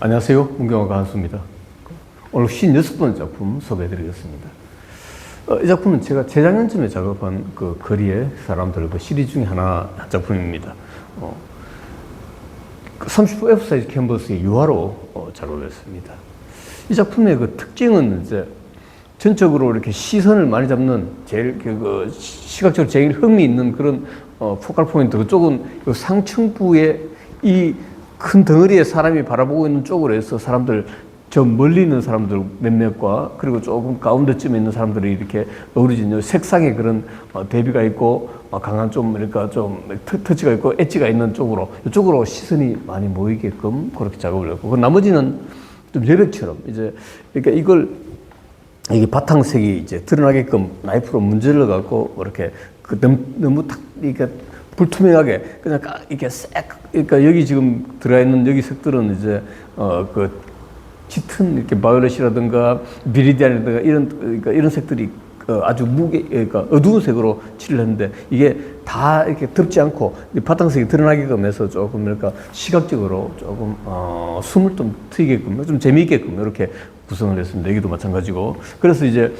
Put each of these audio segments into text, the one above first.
안녕하세요. 문경화 가수입니다. 오늘 56번째 작품 소개해드리겠습니다. 어, 이 작품은 제가 재작년쯤에 작업한 그 거리의 사람들 그 시리즈 중에 하나 한 작품입니다. 어, 30호 F 사이즈 캔버스의 유화로 어, 작업했습니다. 이 작품의 그 특징은 이제 전적으로 이렇게 시선을 많이 잡는 제일 그, 그 시각적으로 제일 흥미 있는 그런 어, 포칼 포인트 그쪽은 그 상층부의 이 큰 덩어리의 사람이 바라보고 있는 쪽으로 해서 사람들 저 멀리 있는 사람들 몇몇과 그리고 조금 가운데쯤에 있는 사람들이 이렇게 어우러진 요 색상의 그런 어, 대비가 있고 어, 강한 좀 그러니까 좀 터- 터치가 있고 엣지가 있는 쪽으로 이쪽으로 시선이 많이 모이게끔 그렇게 작업을 했고 그 나머지는 좀 여백처럼 이제 그러니까 이걸 이게 바탕색이 이제 드러나게끔 나이프로 문질러 갖고 이렇게 그 너무, 탁 이렇게 불투명하게 그냥 까- 이렇게 색 그러니까 여기 지금 들어가 있는 여기 색들은 이제 어그 짙은 이렇게 바이올렛이라든가 비리디안이라든가 이런 그러니까 이런 색들이 어, 아주 무게 그러니까 어두운 색으로 칠을 했는데 이게 다 이렇게 덮지 않고 이 바탕색이 드러나게끔 해서 조금 그러니까 시각적으로 조금 어, 숨을 좀 트이게끔 좀 재미있게끔 이렇게 구성을 했습니다. 여기도 마찬가지고 그래서 이제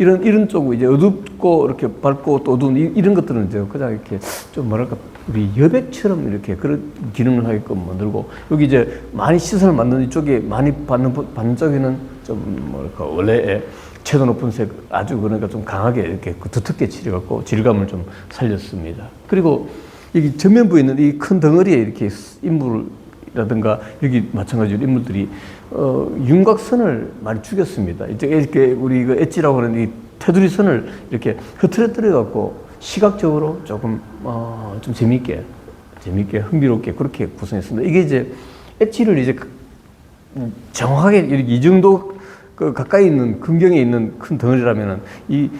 이런 이런 쪽 이제 어둡고 이렇게 밝고 또 어두운 이- 이런 것들은 이제 그냥 이렇게 좀 뭐랄까 우리 여백처럼 이렇게 그런 기능을 하게끔 만들고 여기 이제 많이 시선을 받는 이쪽에 많이 받는 부- 받는 쪽에는 좀 뭐랄까 원래의 채도 높은 색 아주 그러니까 좀 강하게 이렇게 그 두텁게 칠해갖고 질감을 좀 살렸습니다. 그리고 여기 전면부에 있는 이 큰 덩어리에 이렇게 인물이 라든가 여기 마찬가지로 인물들이 어, 윤곽선을 많이 죽였습니다. 이렇게 우리 그 엣지라고 하는 이 테두리 선을 이렇게 흐트러뜨려 갖고 시각적으로 조금 어, 좀 재미있게 재미있게 흥미롭게 그렇게 구성했습니다. 이게 이제 엣지를 이제 음, 정확하게 이렇게 이 정도 그 가까이 있는 근경에 있는 큰 덩어리라면은 이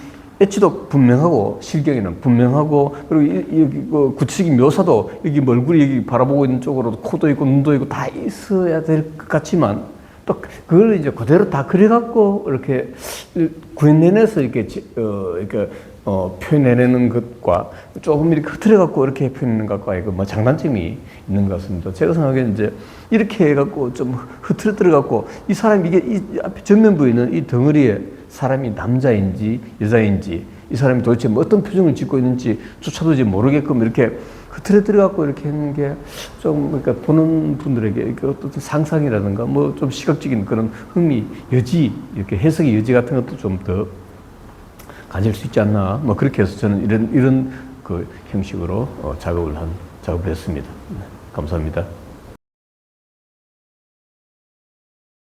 엣지도 분명하고 실경에는 분명하고 그리고 이, 여기 그 구체적인 묘사도 여기 멀굴이 여기 바라보고 있는 쪽으로 코도 있고 눈도 있고 다 있어야 될 것 같지만 또 그걸 이제 그대로 다 그려갖고 이렇게 구현내내서 이렇게 지- 어 이렇게 어 표현해내는 것과 조금 이렇게 흐트려갖고 이렇게 표현하는 것과 이거 뭐 장단점이 있는 것 같습니다. 제가 생각하기에는 이제 이렇게 해갖고 좀 흐트러뜨려갖고 이 사람 이게 이 앞에 전면부에 있는 이 덩어리에 사람이 남자인지 여자인지 이 사람이 도대체 뭐 어떤 표정을 짓고 있는지 조차도 이제 모르게끔 이렇게 흐트러뜨려 갖고 이렇게 하는 게 좀 그러니까 보는 분들에게 어떤 상상이라든가 뭐 좀 시각적인 그런 흥미 여지 이렇게 해석의 여지 같은 것도 좀 더 가질 수 있지 않나 뭐 그렇게 해서 저는 이런 이런 그 형식으로 어, 작업을 한 작업을 했습니다. 네, 감사합니다.